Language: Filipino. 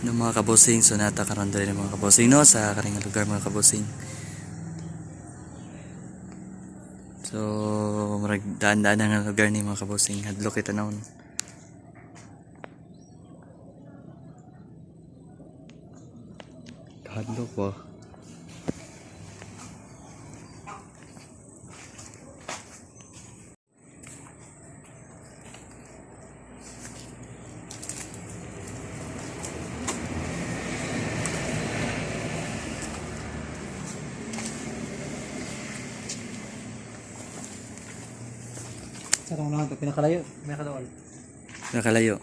ng mga kabusing so nata karon diri ng mga kabusing no? Sa karing lugar mga kabusing so murag daan-daan nga lugar ni mga kabusing hadlok kita naon hadlok ba Sarang naman ito, pinakalayo. Kadaol. nakalayo